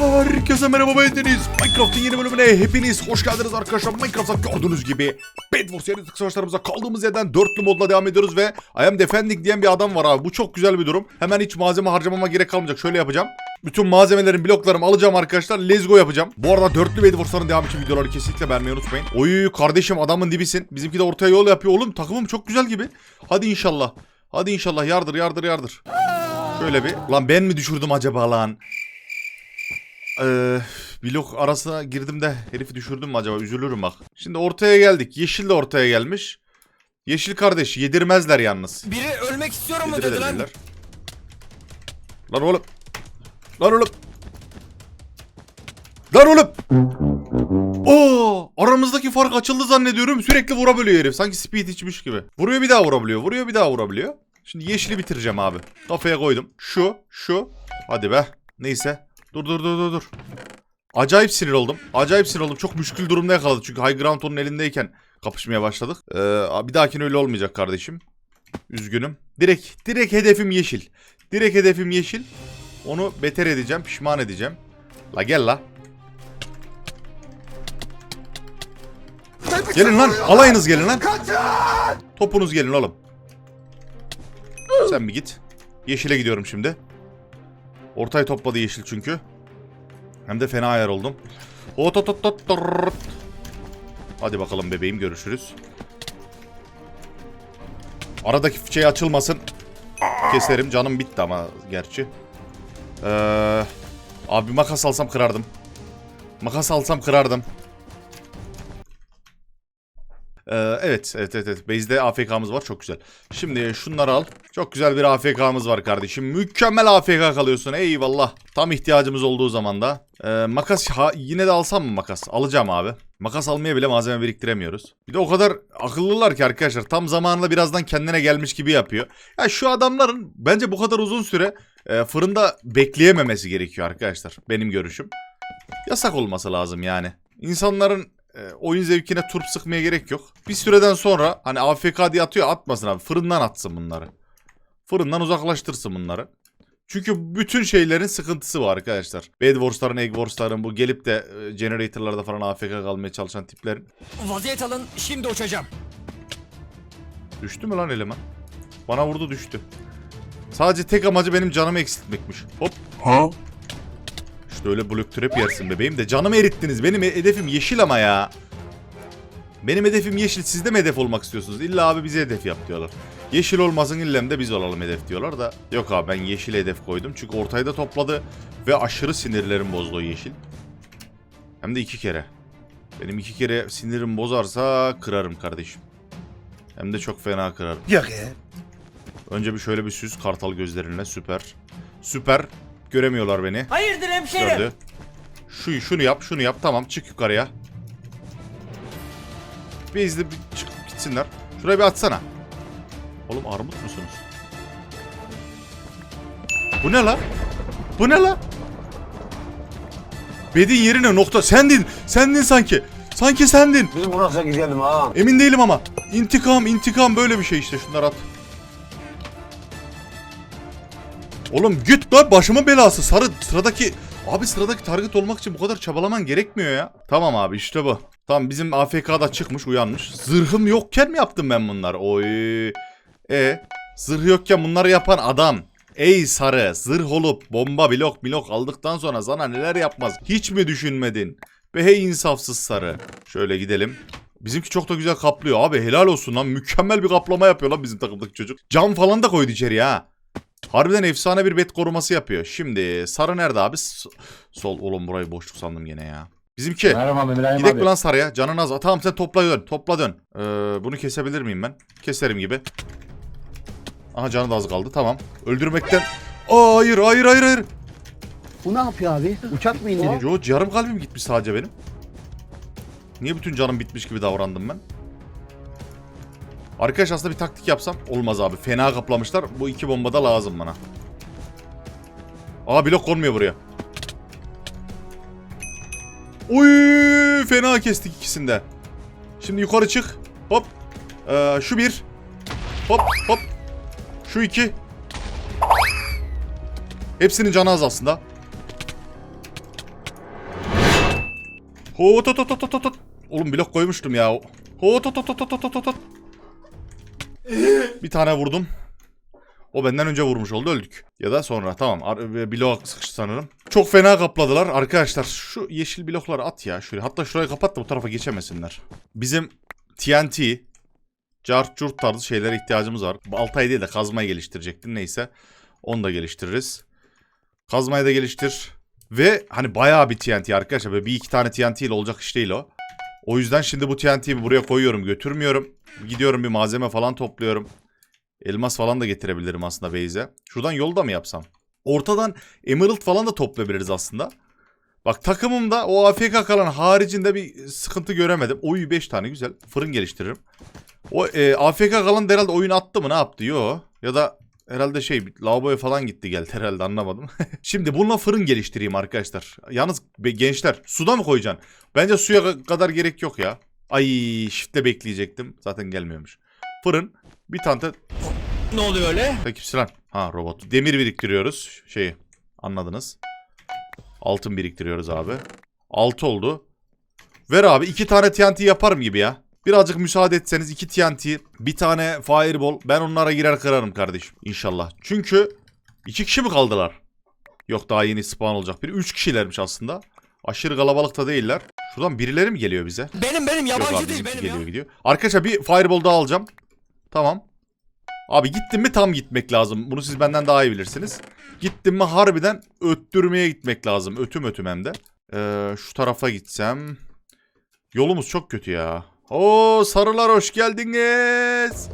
Herkese merhaba ben Deniz. Minecraft'ın yeni bölümüne hepiniz hoş geldiniz arkadaşlar. Minecraft'ta gördüğünüz gibi Bed Wars yaratık savaşlarımıza kaldığımız yerden dörtlü modla devam ediyoruz ve I am defending diyen bir adam var abi. Bu çok güzel bir durum. Hemen hiç malzeme harcamama gerek kalmayacak. Şöyle yapacağım. Bütün malzemelerin bloklarımı alacağım arkadaşlar. Let's go yapacağım. Bu arada dörtlü Bed Wars'ların devam için videoları kesinlikle beğenmeyi unutmayın. Oy kardeşim adamın dibisin. Bizimki de ortaya yol yapıyor oğlum. Takımım çok güzel gibi. Hadi inşallah. Hadi inşallah yardır yardır yardır. Şöyle bir. Lan ben mi düşürdüm acaba lan? Ee, blok arasına girdim de herifi düşürdüm mü acaba? Üzülürüm bak. Şimdi ortaya geldik. Yeşil de ortaya gelmiş. Yeşil kardeş yedirmezler yalnız. Biri ölmek istiyorum mu dedi lan? Yedirebilirler. Lan oğlum. Lan oğlum. Lan oğlum. Oo, aramızdaki fark açıldı zannediyorum. Sürekli vurabiliyor herif. Sanki speed içmiş gibi. Vuruyor bir daha vurabiliyor. Vuruyor bir daha vurabiliyor. Şimdi yeşili bitireceğim abi. Kafaya koydum. Şu, şu. Hadi be. Neyse. Dur dur dur dur dur. Acayip sinir oldum. Acayip sinir oldum. Çok müşkül durumda yakaladı. Çünkü High Ground onun elindeyken kapışmaya başladık. Ee, bir dahakine öyle olmayacak kardeşim. Üzgünüm. Direkt, direkt hedefim yeşil. Direkt hedefim yeşil. Onu beter edeceğim, pişman edeceğim. La gel la. Gelin lan, alayınız gelin lan. Topunuz gelin oğlum. Sen bir git. Yeşile gidiyorum şimdi. Ortayı topladı yeşil çünkü. Hem de fena ayar oldum. Tırrt. Hadi bakalım bebeğim görüşürüz. Aradaki şey açılmasın. Keserim canım bitti ama gerçi. Ee, abi makas alsam kırardım. Makas alsam kırardım. Ee, evet, evet, evet, evet. Base'de AFK'mız var. Çok güzel. Şimdi şunları al. Çok güzel bir AFK'mız var kardeşim. Mükemmel AFK kalıyorsun. Eyvallah. Tam ihtiyacımız olduğu zaman da. Ee, makas ha, yine de alsam mı makas? Alacağım abi. Makas almaya bile malzeme biriktiremiyoruz. Bir de o kadar akıllılar ki arkadaşlar. Tam zamanında birazdan kendine gelmiş gibi yapıyor. Ya şu adamların bence bu kadar uzun süre e, fırında bekleyememesi gerekiyor arkadaşlar. Benim görüşüm. Yasak olması lazım yani. İnsanların e, oyun zevkine turp sıkmaya gerek yok. Bir süreden sonra hani AFK diye atıyor atmasın abi. Fırından atsın bunları. Fırından uzaklaştırsın bunları. Çünkü bütün şeylerin sıkıntısı var arkadaşlar. Bed Wars'ların, Egg Wars'ların bu gelip de e, generator'larda falan AFK kalmaya çalışan tiplerin. Vaziyet alın şimdi uçacağım. Düştü mü lan eleman? Bana vurdu düştü. Sadece tek amacı benim canımı eksiltmekmiş. Hop. Ha? İşte öyle block trap yersin bebeğim de canımı erittiniz. Benim hedefim yeşil ama ya. Benim hedefim yeşil. Siz de mi hedef olmak istiyorsunuz? İlla abi bize hedef yap diyorlar. Yeşil olmasın illem de biz olalım hedef diyorlar da. Yok abi ben yeşil hedef koydum. Çünkü ortayı da topladı. Ve aşırı sinirlerim bozdu o yeşil. Hem de iki kere. Benim iki kere sinirim bozarsa kırarım kardeşim. Hem de çok fena kırarım. Yok ya. Önce bir şöyle bir süz kartal gözlerinle süper. Süper. Göremiyorlar beni. Hayırdır hemşerim? Gördü. Şu şunu yap, şunu yap. Tamam, çık yukarıya. Bir izle bir çık gitsinler. Şuraya bir atsana. Oğlum armut musunuz? Bu ne la? Bu ne la? Bedin yerine nokta. Sendin. Sendin sanki. Sanki sendin. Biz burası gidelim ha. Emin değilim ama. İntikam, intikam böyle bir şey işte. Şunları at. Oğlum git lan başımın belası. Sarı sıradaki... Abi sıradaki target olmak için bu kadar çabalaman gerekmiyor ya. Tamam abi işte bu. Tamam bizim AFK'da çıkmış uyanmış. Zırhım yokken mi yaptım ben bunları? Oy. E zırh yokken bunları yapan adam. Ey sarı zırh olup bomba blok blok aldıktan sonra sana neler yapmaz hiç mi düşünmedin? Be hey insafsız sarı. Şöyle gidelim. Bizimki çok da güzel kaplıyor abi helal olsun lan mükemmel bir kaplama yapıyor lan bizim takımdaki çocuk. Cam falan da koydu içeriye ha. Harbiden efsane bir bet koruması yapıyor. Şimdi sarı nerede abi? Sol oğlum burayı boşluk sandım gene ya. Bizimki. Merhaba Mülayim Gidek abi. lan sarıya? Canın az. Tamam sen topla dön. Topla dön. Ee, bunu kesebilir miyim ben? Keserim gibi. Aha canı da az kaldı. Tamam. Öldürmekten... Aa, hayır hayır hayır hayır. Bu ne yapıyor abi? Uçak mı indiriyor? Yo yarım kalbim gitmiş sadece benim. Niye bütün canım bitmiş gibi davrandım ben? Arkadaş aslında bir taktik yapsam olmaz abi. Fena kaplamışlar. Bu iki bomba da lazım bana. Aa blok konmuyor buraya. Uy fena kestik ikisinde. Şimdi yukarı çık. Hop. Ee, şu bir. Hop hop. Şu iki. Hepsinin canı az aslında. Ho tot tot tot tot tot. Oğlum blok koymuştum ya. Ho tot tot tot tot tot tot. Bir tane vurdum. O benden önce vurmuş oldu öldük. Ya da sonra tamam. Blok sıkıştı sanırım. Çok fena kapladılar. Arkadaşlar şu yeşil blokları at ya şöyle. Hatta şurayı kapat da bu tarafa geçemesinler. Bizim TNT, cart curt tarzı şeylere ihtiyacımız var. Altay değil de kazmayı geliştirecektim. Neyse. Onu da geliştiririz. Kazmayı da geliştir. Ve hani bayağı bir TNT arkadaşlar. Böyle bir iki tane TNT ile olacak iş değil o. O yüzden şimdi bu TNT'yi buraya koyuyorum götürmüyorum. Gidiyorum bir malzeme falan topluyorum. Elmas falan da getirebilirim aslında Beyze. Şuradan yolda mı yapsam? Ortadan Emerald falan da toplayabiliriz aslında. Bak takımımda o AFK kalan haricinde bir sıkıntı göremedim. Oyu 5 tane güzel. Fırın geliştiririm. O e, AFK kalan da herhalde oyunu attı mı ne yaptı? Yo. Ya da herhalde şey lavaboya falan gitti geldi herhalde anlamadım. Şimdi bununla fırın geliştireyim arkadaşlar. Yalnız gençler suda mı koyacaksın? Bence suya ka- kadar gerek yok ya. Ay shift'te bekleyecektim. Zaten gelmiyormuş. Fırın. Bir tane de Ne oluyor öyle? Peki Sinan. Ha robot. Demir biriktiriyoruz. Şeyi anladınız. Altın biriktiriyoruz abi. Altı oldu. Ver abi iki tane TNT yaparım gibi ya. Birazcık müsaade etseniz iki TNT, bir tane fireball. Ben onlara girer kırarım kardeşim inşallah. Çünkü iki kişi mi kaldılar? Yok daha yeni spawn olacak biri. Üç kişilermiş aslında. Aşırı kalabalıkta değiller. Şuradan birileri mi geliyor bize? Benim benim Yok yabancı abi değil benim geliyor ya. gidiyor. Arkadaşlar bir fireball daha alacağım. Tamam. Abi gittim mi tam gitmek lazım. Bunu siz benden daha iyi bilirsiniz. Gittim mi harbiden öttürmeye gitmek lazım. Ötüm ötüm hem de. Ee, şu tarafa gitsem. Yolumuz çok kötü ya. Oo sarılar hoş geldiniz.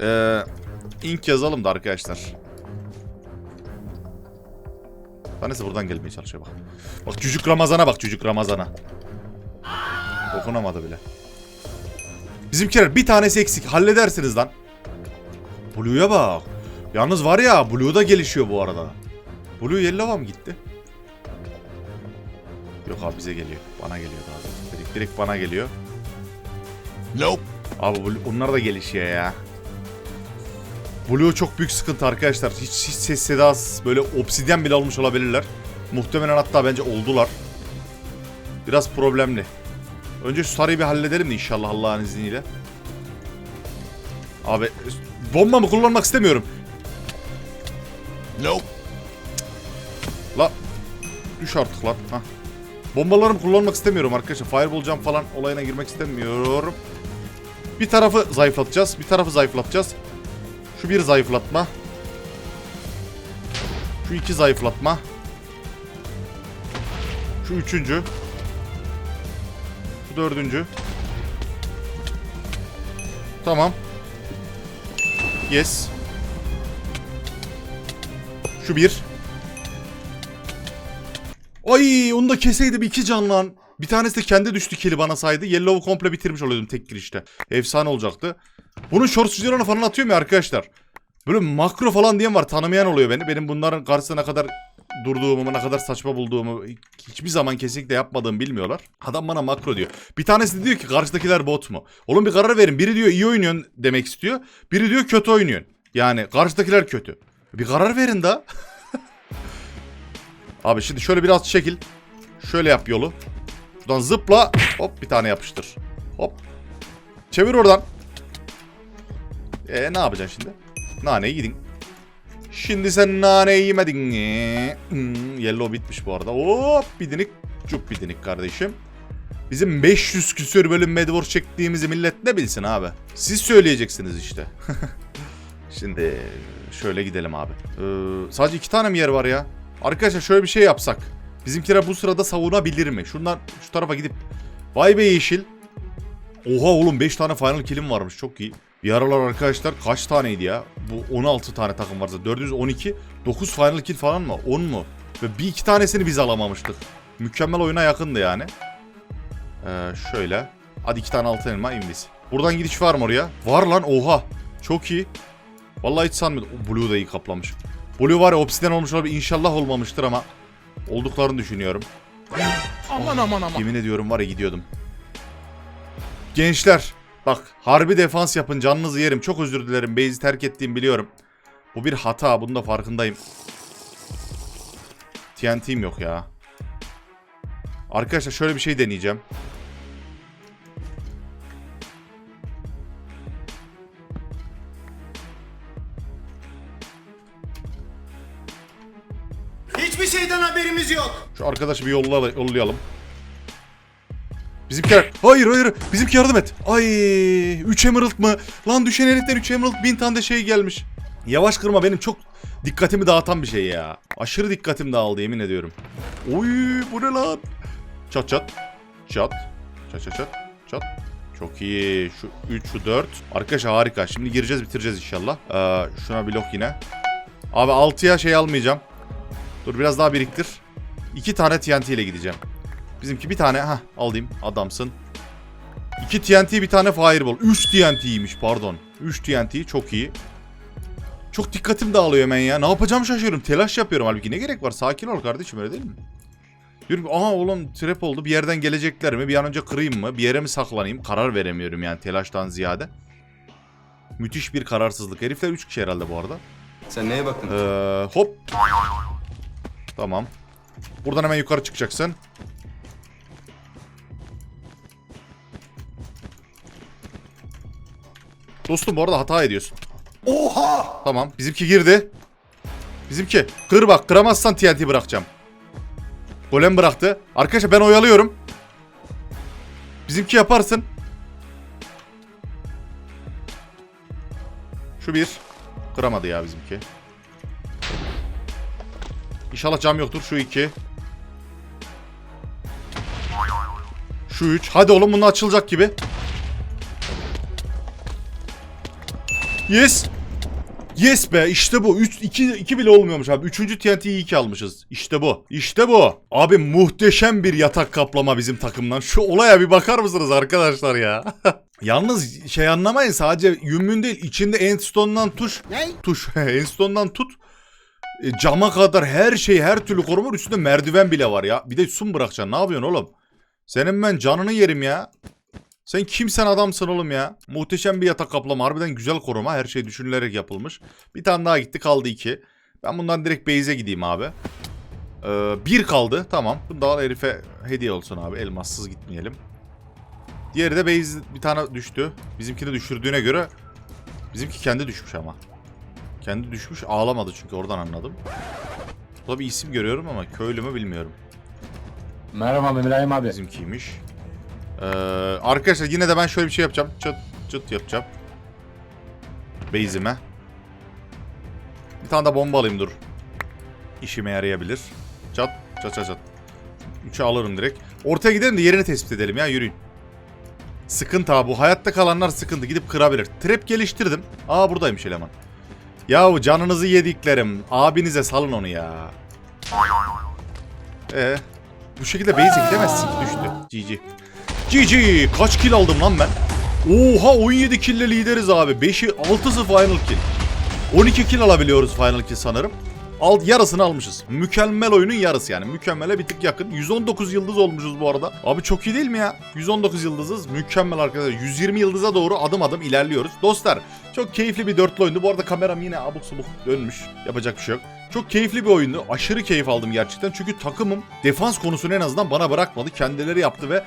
Ee, ink yazalım da arkadaşlar. Tanesi buradan gelmeye çalışıyor bak. Bak çocuk Ramazan'a bak çocuk Ramazan'a. Dokunamadı bile. Bizimkiler bir tanesi eksik. Halledersiniz lan. Blue'ya bak. Yalnız var ya Blue da gelişiyor bu arada. Blue Yellow'a mı gitti? Yok abi bize geliyor. Bana geliyor abi. Direkt, direkt bana geliyor. Nope. Abi onlar da gelişiyor ya. Blue çok büyük sıkıntı arkadaşlar. Hiç, hiç ses sedasız böyle obsidyen bile olmuş olabilirler. Muhtemelen hatta bence oldular. Biraz problemli. Önce şu sarıyı bir halledelim de inşallah Allah'ın izniyle. Abi bomba mı kullanmak istemiyorum. Nope. La düş artık lan. Hah. Bombalarımı kullanmak istemiyorum arkadaşlar. Fireball jump falan olayına girmek istemiyorum. Bir tarafı zayıflatacağız. Bir tarafı zayıflatacağız. Şu bir zayıflatma. Şu iki zayıflatma. Şu üçüncü. Şu dördüncü. Tamam. Yes. Şu bir. Ay onu da keseydim iki can lan. Bir tanesi de kendi düştü kili bana saydı. Yellow'u komple bitirmiş oluyordum tek girişte. Efsane olacaktı. Bunun short videolarını falan atıyorum ya arkadaşlar. Böyle makro falan diyen var tanımayan oluyor beni. Benim bunların karşısına kadar durduğumu, ne kadar saçma bulduğumu hiçbir zaman kesinlikle yapmadığımı bilmiyorlar. Adam bana makro diyor. Bir tanesi diyor ki karşıdakiler bot mu? Oğlum bir karar verin. Biri diyor iyi oynuyorsun demek istiyor. Biri diyor kötü oynuyorsun. Yani karşıdakiler kötü. Bir karar verin da. Abi şimdi şöyle biraz çekil. Şöyle yap yolu. Şuradan zıpla. Hop bir tane yapıştır. Hop. Çevir oradan. E ne yapacaksın şimdi? Naneyi yedin. Şimdi sen naneyi yemedin. mi? Hmm, yellow bitmiş bu arada. Hop bidinik. Çok bidinik kardeşim. Bizim 500 küsür bölüm Medwar çektiğimizi millet ne bilsin abi. Siz söyleyeceksiniz işte. Şimdi şöyle gidelim abi. Ee, sadece iki tane mi yer var ya? Arkadaşlar şöyle bir şey yapsak. Bizimkiler bu sırada savunabilir mi? Şundan şu tarafa gidip. Vay be yeşil. Oha oğlum 5 tane final kill'im varmış çok iyi. Bir aralar arkadaşlar kaç taneydi ya? Bu 16 tane takım varsa 412 9 final kill falan mı? 10 mu? Ve bir iki tanesini biz alamamıştık. Mükemmel oyuna yakındı yani. Ee, şöyle. Hadi iki tane altın elma invis. Buradan gidiş var mı oraya? Var lan oha. Çok iyi. Vallahi hiç sanmıyordum. O Blue da iyi kaplamış. Blue var ya obsiden olmuş olabilir. İnşallah olmamıştır ama olduklarını düşünüyorum. Aman aman aman. Yemin ediyorum var ya gidiyordum. Gençler bak harbi defans yapın canınızı yerim. Çok özür dilerim. Base'i terk ettiğimi biliyorum. Bu bir hata. Bunun da farkındayım. TNT'm yok ya. Arkadaşlar şöyle bir şey deneyeceğim. Hiçbir şeyden haberimiz yok. Şu arkadaşı bir yolla, yollayalım. Bizimkiler... Hayır hayır. Bizimki yardım et. Ay 3 emerald mı? Lan düşen heriften 3 emerald bin tane de şey gelmiş. Yavaş kırma benim çok dikkatimi dağıtan bir şey ya. Aşırı dikkatim dağıldı yemin ediyorum. Oy bu ne lan? Çat çat. Çat. Çat çat çat. Çat. Çok iyi. Şu 3 şu 4. Arkadaşlar harika. Şimdi gireceğiz bitireceğiz inşallah. Ee, şuna blok yine. Abi 6'ya şey almayacağım. Dur biraz daha biriktir. İki tane TNT ile gideceğim. Bizimki bir tane. ha alayım. Adamsın. İki TNT bir tane Fireball. Üç TNT'ymiş pardon. Üç TNT çok iyi. Çok dikkatim dağılıyor hemen ya. Ne yapacağım şaşırıyorum. Telaş yapıyorum halbuki. Ne gerek var? Sakin ol kardeşim öyle değil mi? Yürü. Aha oğlum trap oldu. Bir yerden gelecekler mi? Bir an önce kırayım mı? Bir yere mi saklanayım? Karar veremiyorum yani telaştan ziyade. Müthiş bir kararsızlık. Herifler 3 kişi herhalde bu arada. Sen neye baktın? Ee, hop. Tamam. Buradan hemen yukarı çıkacaksın. Dostum bu arada hata ediyorsun. Oha! Tamam. Bizimki girdi. Bizimki. Kır bak. Kıramazsan TNT bırakacağım. Golem bıraktı. Arkadaşlar ben oyalıyorum. Bizimki yaparsın. Şu bir. Kıramadı ya bizimki. İnşallah cam yoktur. Şu iki. Şu üç. Hadi oğlum bunun açılacak gibi. Yes. Yes be işte bu. 3 2 2 bile olmuyormuş abi. 3. TNT'yi 2 almışız. İşte bu. İşte bu. Abi muhteşem bir yatak kaplama bizim takımdan. Şu olaya bir bakar mısınız arkadaşlar ya? Yalnız şey anlamayın sadece yümün değil içinde endstone'dan tuş. Ne? Tuş. endstone'dan tut. E, cama kadar her şey her türlü koruma. Üstünde merdiven bile var ya. Bir de sun bırakacaksın. Ne yapıyorsun oğlum? Senin ben canını yerim ya. Sen kimsen adamsın oğlum ya. Muhteşem bir yatak kaplama. Harbiden güzel koruma. Her şey düşünülerek yapılmış. Bir tane daha gitti kaldı iki. Ben bundan direkt base'e gideyim abi. Ee, bir kaldı. Tamam. Bunu da al herife hediye olsun abi. Elmassız gitmeyelim. Diğeri de base bir tane düştü. Bizimkini düşürdüğüne göre bizimki kendi düşmüş ama. Kendi düşmüş ağlamadı çünkü oradan anladım. Burada bir isim görüyorum ama köylü mü bilmiyorum. Merhaba İbrahim abi. Bizimkiymiş. Ee, arkadaşlar yine de ben şöyle bir şey yapacağım. Çıt çıt yapacağım. Base'ime. Bir tane de bomba alayım dur. İşime yarayabilir. Çat çat çat çat. Üçü alırım direkt. Ortaya gidelim de yerini tespit edelim ya yürüyün. Sıkıntı abi bu. Hayatta kalanlar sıkıntı. Gidip kırabilir. Trap geliştirdim. Aa buradaymış eleman. Yahu canınızı yediklerim. Abinize salın onu ya. Ee, bu şekilde base'e gidemezsin. Düştü. GG. GG. Kaç kill aldım lan ben? Oha 17 kill ile lideriz abi. 5'i 6'sı final kill. 12 kill alabiliyoruz final kill sanırım. Alt yarısını almışız. Mükemmel oyunun yarısı yani. Mükemmele bir tık yakın. 119 yıldız olmuşuz bu arada. Abi çok iyi değil mi ya? 119 yıldızız. Mükemmel arkadaşlar. 120 yıldıza doğru adım adım ilerliyoruz. Dostlar çok keyifli bir dörtlü oyundu. Bu arada kameram yine abuk subuk dönmüş. Yapacak bir şey yok. Çok keyifli bir oyundu. Aşırı keyif aldım gerçekten. Çünkü takımım defans konusunu en azından bana bırakmadı. Kendileri yaptı ve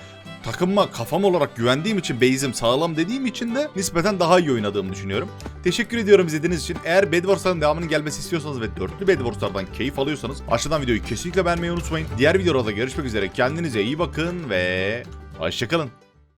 takımıma kafam olarak güvendiğim için base'im sağlam dediğim için de nispeten daha iyi oynadığımı düşünüyorum. Teşekkür ediyorum izlediğiniz için. Eğer Bed Wars'ların devamının gelmesi istiyorsanız ve dörtlü Bed Wars'lardan keyif alıyorsanız aşağıdan videoyu kesinlikle beğenmeyi unutmayın. Diğer videolarda görüşmek üzere. Kendinize iyi bakın ve hoşçakalın.